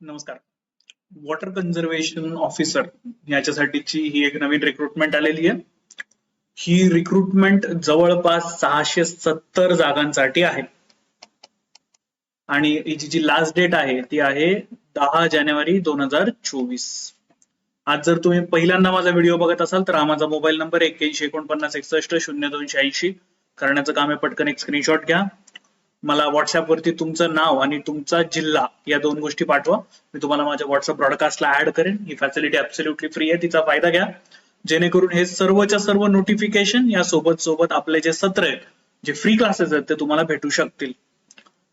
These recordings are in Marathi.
नमस्कार. वॉटर कन्झर्वेशन ऑफिसर याच्यासाठीची ही एक नवीन रिक्रुटमेंट आलेली आहे. ही रिक्रुटमेंट जवळपास सहाशे सत्तर जागांसाठी आहे. आणि हिची जी लास्ट डेट आहे ती आहे दहा जानेवारी दोन हजार चोवीस. आज जर तुम्ही पहिल्यांदा माझा व्हिडिओ बघत असाल तर हा माझा मोबाईल नंबर एक्क्याऐंशी एकोणपन्नास एकसष्ट शून्य दोनशे ऐंशी. करण्याचं काम आहे पटकन एक स्क्रीनशॉट घ्या. मला व्हॉट्सअपवरती तुमचं नाव आणि तुमचा जिल्हा या दोन गोष्टी पाठवा. मी तुम्हाला माझ्या व्हॉट्सअप ब्रॉडकास्टला ऍड करेन. ही फॅसिलिटी ऍब्सोल्युटली फ्री आहे. तिचा फायदा घ्या. जेणेकरून हे सर्वच्या सर्व नोटिफिकेशन या सोबत सोबत आपले जे सत्र आहेत जे फ्री क्लासेस आहेत ते तुम्हाला भेटू शकतील.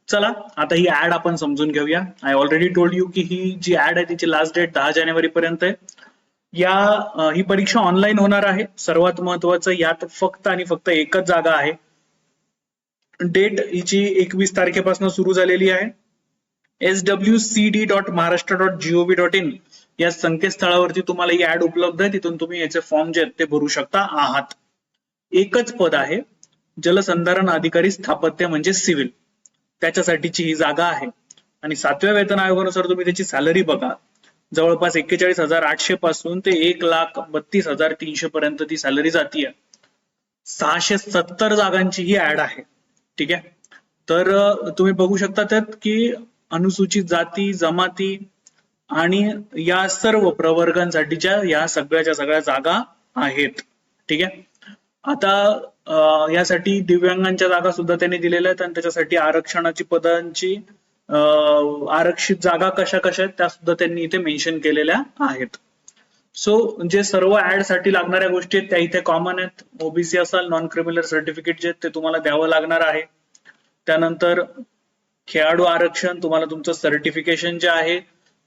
चला आता ही ऍड आपण समजून घेऊया. आय ऑलरेडी टोल्ड यू की ही जी ऍड आहे तिची लास्ट डेट दहा जानेवारी पर्यंत आहे. या ही परीक्षा ऑनलाईन होणार आहे. सर्वात महत्वाचं यात फक्त आणि फक्त एकच जागा आहे. डेट हिची एकवीस तारखेपासून सुरू झालेली आहे. S W C D dot Maharashtra dot G O V dot in या संकेतस्थळावरती तुम्हाला ही ऍड उपलब्ध आहे. तिथून तुम्ही याचे फॉर्म जे आहेत ते भरू शकता. आहात. एकच पद आहे. जलसंधारण अधिकारी स्थापत्य म्हणजे सिव्हिल. त्याच्यासाठीची ही जागा आहे. आणि सातव्या वेतन आयोगानुसार तुम्ही त्याची सॅलरी बघा. जवळपास एक्केचाळीस हजार आठशे पासून ते एक लाख बत्तीस हजार तीनशे पर्यंत ती सॅलरी जातीये. सहाशे सत्तर जागांची ही ऍड आहे. ठीक आहे? तर तुम्ही बघू शकता त्यात की अनुसूचित जाती जमाती आणि या सर्व प्रवर्गांसाठीच्या या सगळ्याच्या सगळ्या जागा आहेत. ठीक आहे? आता यासाठी दिव्यांगांच्या जागा सुद्धा त्यांनी दिलेल्या आहेत आणि त्याच्यासाठी आरक्षणाची पदांची अं, आरक्षित जागा कशा कशा आहेत त्या सुद्धा त्यांनी इथे मेन्शन केलेल्या आहेत. सो जे सर्व ऍडसाठी लागणाऱ्या गोष्टी आहेत त्या इथे कॉमन आहेत. ओबीसी असाल नॉन क्रिमिनल सर्टिफिकेट जे ते तुम्हाला द्यावं लागणार आहे. त्यानंतर खेळाडू आरक्षण तुम्हाला तुमचं सर्टिफिकेशन जे आहे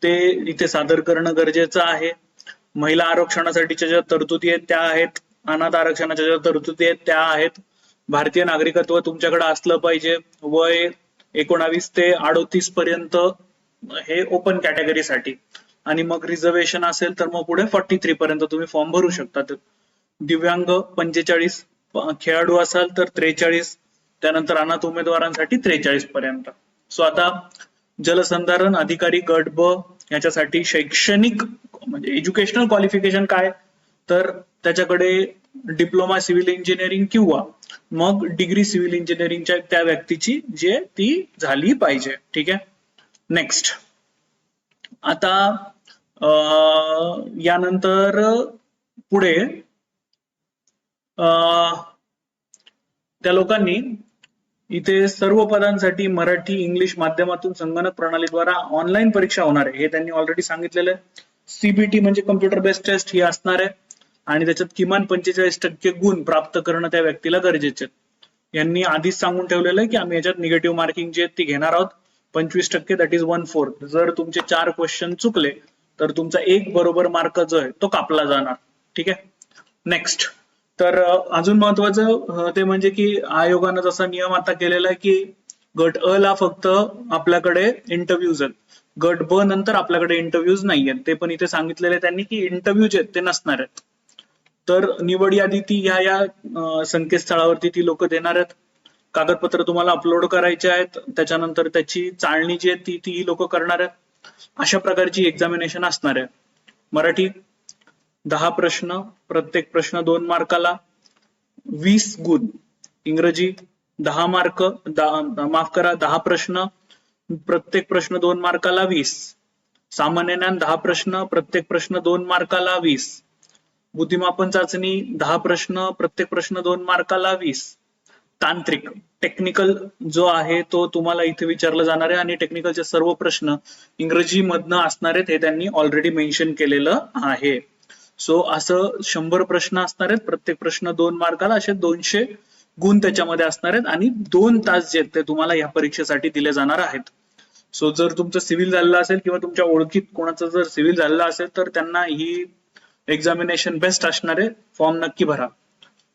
ते इथे सादर करणं गरजेचं आहे. महिला आरक्षणासाठीच्या ज्या तरतुदी आहेत त्या आहेत. अनाथ आरक्षणाच्या ज्या तरतुदी आहेत त्या आहेत. भारतीय नागरिकत्व तुमच्याकडे असलं पाहिजे. वय एकोणावीस ते अडोतीस पर्यंत हे ओपन कॅटेगरीसाठी आणि मग रिझर्वेशन असेल तर मग पुढे फॉर्टी थ्री पर्यंत तुम्ही फॉर्म भरू शकता. दिव्यांग पंचेचाळीस खेळाडू असाल तर त्रेचाळीस त्यानंतर अनाथ उमेदवारांसाठी त्रेचाळीस पर्यंत. सो आता जलसंधारण अधिकारी गट ब याच्यासाठी शैक्षणिक म्हणजे एज्युकेशनल क्वालिफिकेशन काय? तर त्याच्याकडे डिप्लोमा सिव्हिल इंजिनिअरिंग किंवा मग डिग्री सिव्हिल इंजिनिअरिंगच्या त्या व्यक्तीची जे ती झाली पाहिजे. ठीक आहे? नेक्स्ट आता अं, यानंतर पुढे अं, त्या लोकांनी इथे सर्व पदांसाठी मराठी इंग्लिश माध्यमातून संगणक प्रणालीद्वारा ऑनलाईन परीक्षा होणार आहे. हे त्यांनी ऑलरेडी सांगितलेलं आहे. सीबीटी म्हणजे कम्प्युटर बेस्ड टेस्ट ही असणार आहे. आणि त्याच्यात किमान पंचेचाळीस टक्के गुण प्राप्त करणं त्या व्यक्तीला गरजेचे यांनी आधीच सांगून ठेवलेलं आहे की आम्ही याच्यात निगेटिव्ह मार्किंग जे आहेत ती घेणार आहोत. पंचवीस टक्के दॅट इज वन फोर्थ जर तुमचे चार क्वेश्चन चुकले तर तुमचा एक बरोबर मार्क जो आहे तो कापला जाणार. ठीक आहे? नेक्स्ट तर अजून महत्वाचं ते म्हणजे की आयोगानं जसा नियम आता केलेला आहे की गट अ ला फक्त आपल्याकडे इंटरव्ह्यूज आहेत. गट ब नंतर आपल्याकडे इंटरव्ह्यूज नाही आहेत ते पण इथे सांगितलेले त्यांनी की इंटरव्ह्यू जे आहेत ते नसणार आहेत. तर निवड यादी ती ह्या या संकेतस्थळावरती ती लोक देणार आहेत. कागदपत्र तुम्हाला अपलोड करायचे आहेत त्याच्यानंतर त्याची चाळणी जी आहे ती ती लोक करणार आहेत. अशा प्रकारची एक्झामिनेशन असणार आहे. मराठी दहा प्रश्न प्रत्येक प्रश्न दोन मार्काला. वीस गुण. इंग्रजी दहा मार्क दहा- माफ करा दहा प्रश्न प्रत्येक प्रश्न दोन मार्काला वीस. सामान्य ज्ञान दहा प्रश्न प्रत्येक प्रश्न दोन मार्काला वीस. बुद्धिमापन चाचणी दहा प्रश्न प्रत्येक प्रश्न दोन मार्काला वीस. तांत्रिक टेक्निकल जो आहे तो तुम्हाला इथे विचारला जाणार आहे आणि टेक्निकलचे सर्व प्रश्न इंग्रजी मधनं असणार आहेत हे त्यांनी ऑलरेडी मेन्शन केलेलं आहे. सो असं शंभर प्रश्न असणार आहेत. प्रत्येक प्रश्न दोन मार्काला असे दोनशे गुण त्याच्यामध्ये असणार आहेत आणि दोन तास जे आहेत ते तुम्हाला या परीक्षेसाठी दिले जाणार आहेत. सो जर तुमचं सिव्हिल झालेलं असेल किंवा तुमच्या ओळखीत कोणाचं जर सिव्हिल झालेलं असेल तर त्यांना ही एक्झामिनेशन बेस्ट असणार आहे. फॉर्म नक्की भरा.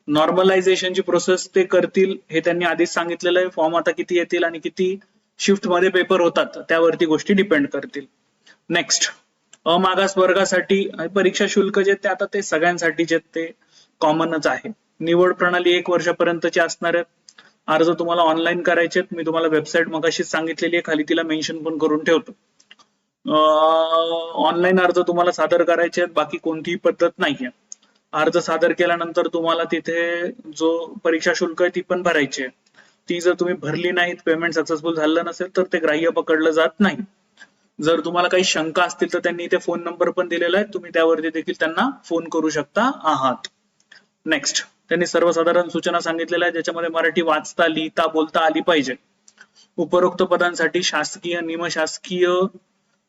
नॉर्मलायझेशनची प्रोसेस ते करतील हे त्यांनी आधीच सांगितलेलं आहे. फॉर्म आता किती येतील आणि किती शिफ्टमध्ये पेपर होतात त्यावरती गोष्टी डिपेंड करतील. नेक्स्ट अमागास वर्गासाठी परीक्षा शुल्क जे ते आता ते सगळ्यांसाठी जे ते कॉमनच आहे. निवड प्रणाली एक वर्षापर्यंतची असणार आहे. अर्ज तुम्हाला ऑनलाईन करायचे आहेत. मी तुम्हाला वेबसाईट मगाशीच सांगितलेली आहे. खाली तिला मेन्शन पण करून ठेवतो. ऑनलाईन अर्ज तुम्हाला सादर करायचे आहेत. बाकी कोणतीही पद्धत नाहीये. अर्ज सादर केल्यानंतर तुम्हाला तिथे जो परीक्षा शुल्क आहे ती पण भरायची आहे. ती जर तुम्ही भरली नाहीत पेमेंट सक्सेसफुल झालं नसेल तर ते ग्राह्य पकडलं जात नाही. जर तुम्हाला काही शंका असतील तर त्यांनी इथे फोन नंबर पण दिलेला आहे. तुम्ही त्यावरती देखील त्यांना फोन करू शकता आहात. नेक्स्ट त्यांनी सर्वसाधारण सूचना सांगितलेल्या आहेत ज्याच्यामध्ये मराठी वाचता लिहिता बोलता आली पाहिजे. उपरोक्त पदांसाठी शासकीय निमशासकीय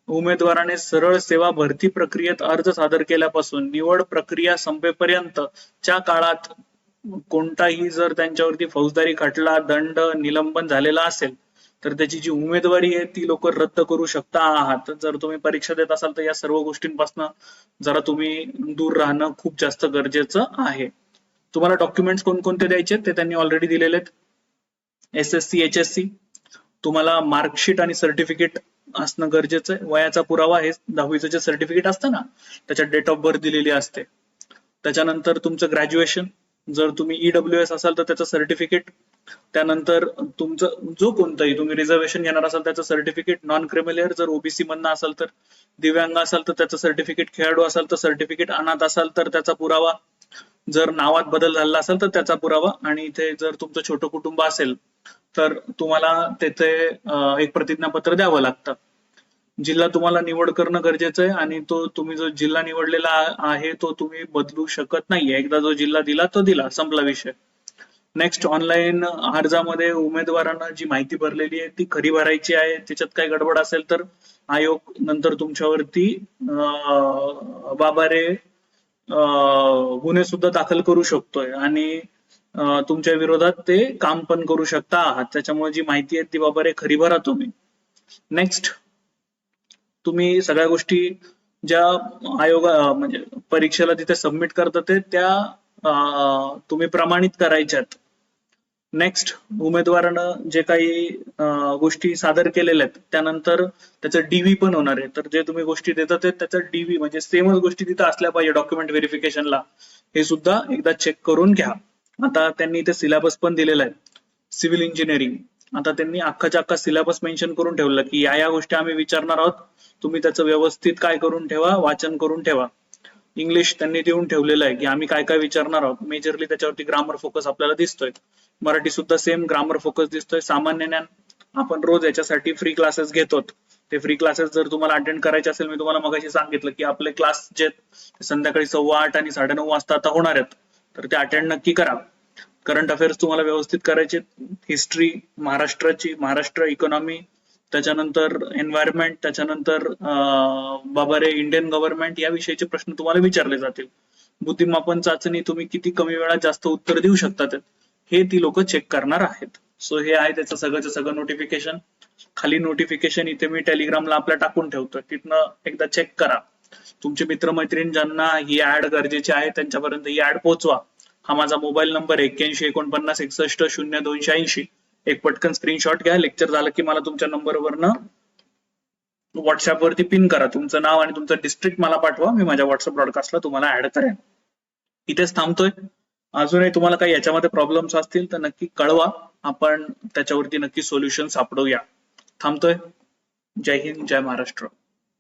उमेदवाराने सरळ सेवा भरती प्रक्रियेत अर्ज सादर केल्यापासून निवड प्रक्रिया संपेपर्यंत च्या काळात कोणताही जर त्यांच्यावरती फौजदारी खटला दंड निलंबन झालेला असेल तर त्याची जी उमेदवारी आहे ती लोक रद्द करू शकता आहात. जर तुम्ही परीक्षा देत असाल तर या सर्व गोष्टींपासून जरा तुम्ही दूर राहणं खूप जास्त गरजेचं आहे. तुम्हाला डॉक्युमेंट्स कोणकोणते द्यायचे ते त्यांनी ऑलरेडी दिलेले आहेत. S S C H S C तुम्हाला मार्कशीट आणि सर्टिफिकेट असणं गरजेचं आहे. वयाचा पुरावा हे दहावीचं जे सर्टिफिकेट असतं ना त्याच्यात डेट ऑफ बर्थ दिलेली असते. त्याच्यानंतर तुमचं ग्रॅज्युएशन जर तुम्ही ईडब्ल्यू एस असाल तर त्याचं सर्टिफिकेट त्यानंतर तुमचं जो कोणताही तुम्ही रिझर्वेशन घेणार असाल त्याचं सर्टिफिकेट नॉन क्रिमिलियर जर ओबीसी मधनं असाल तर दिव्यांग असाल तर त्याचं सर्टिफिकेट खेळाडू असाल तर सर्टिफिकेट अनाथ असाल तर त्याचा पुरावा जर नावात बदल झाला असेल तर त्याचा पुरावा आणि इथे जर तुमचं छोटं कुटुंब असेल तर तुम्हाला तेथे एक प्रतिज्ञापत्र द्यावं लागतं. जिल्हा तुम्हाला निवड करणं गरजेचं आहे आणि तो तुम्ही जो जिल्हा निवडलेला आहे तो तुम्ही बदलू शकत नाहीये. एकदा जो जिल्हा दिला तो दिला. संपला विषय. नेक्स्ट ऑनलाईन अर्जामध्ये उमेदवारांना जी माहिती भरलेली आहे ती खरी भरायची आहे. त्याच्यात काही गडबड असेल तर आयोग नंतर तुमच्यावरती बाबारे गुन्हे सुद्धा दाखल करू शकतोय. आणि तुमच्या विरोधात ते काम पण करू शकता आहात. त्याच्यामुळे जी माहिती आहे ती बाबा रे खरी भरा तुम्ही. नेक्स्ट तुम्ही सगळ्या गोष्टी ज्या आयोगा म्हणजे परीक्षेला तिथे सबमिट करतात ते त्या तुम्ही प्रमाणित करायच्यात. नेक्स्ट उमेदवारानं जे काही गोष्टी सादर केलेल्या आहेत त्यानंतर त्याचं डीव्ही पण होणार आहे. तर जे तुम्ही गोष्टी देतात त्याचं डीव्ही म्हणजे सेमच गोष्टी तिथं असल्या पाहिजे डॉक्युमेंट व्हेरिफिकेशनला हे सुद्धा एकदा चेक करून घ्या. आता त्यांनी इथे सिलेबस पण दिलेला आहे. सिव्हिल इंजिनिअरिंग आता त्यांनी अख्खाच्या अख्खा सिलेबस मेन्शन करून ठेवलं की या या गोष्टी आम्ही विचारणार आहोत. तुम्ही त्याचं व्यवस्थित काय करून ठेवा वाचन करून ठेवा. इंग्लिश त्यांनी देऊन ठेवलेलं आहे की आम्ही काय काय विचारणार आहोत. मेजरली त्याच्यावरती ग्रामर फोकस आपल्याला दिसतोय. मराठी सुद्धा सेम ग्रामर फोकस दिसतोय. सामान्य ज्ञान आपण रोज याच्यासाठी फ्री क्लासेस घेतो ते फ्री क्लासेस जर तुम्हाला अटेंड करायचे असेल मी तुम्हाला मगाशी सांगितलं की आपले क्लास जे आहेत, संध्याकाळी सव्वा आठ आणि साडेनऊ वाजता आता होणार आहेत. तर ते अटेंड नक्की करा. करंट अफेअर्स तुम्हाला व्यवस्थित करायचे हिस्ट्री महाराष्ट्राची महाराष्ट्र इकॉनॉमी त्याच्यानंतर एन्व्हायरमेंट त्याच्यानंतर बाबा रे इंडियन गव्हर्नमेंट या विषयीचे प्रश्न तुम्हाला विचारले जातील. बुद्धिमापन चाचणी तुम्ही किती कमी वेळात जास्त उत्तर देऊ शकतात हे ती लोक चेक करणार आहेत. सो हे आहे त्याचं सगळंचं सगळं नोटिफिकेशन खाली नोटिफिकेशन इथे मी टेलिग्रामला आपल्या टाकून ठेवतोय तिथनं एकदा चेक करा. तुमचे मित्रमैत्रीण ज्यांना ही ऍड गरजेची आहे त्यांच्यापर्यंत ही ऍड पोहोचवा हा माझा मोबाईल नंबर एक्क्याऐंशी एकोणपन्नास एकसष्ट शून्य दोनशे ऐंशी. एक पटकन स्क्रीनशॉट घ्या लेक्चर झालं की मला तुमच्या नंबरवरनं व्हॉट्सअप वरती पिन करा. तुमचं नाव आणि तुमचं डिस्ट्रिक्ट मला पाठवा मी माझ्या व्हॉट्सअप ब्रॉडकास्टला तुम्हाला ऍड करेन. इथेच थांबतोय. अजूनही तुम्हाला काही याच्यामध्ये प्रॉब्लेम्स असतील तर नक्की कळवा. आपण त्याच्यावरती नक्की सोल्युशन सापडूया. थांबतोय. जय हिंद जय महाराष्ट्र.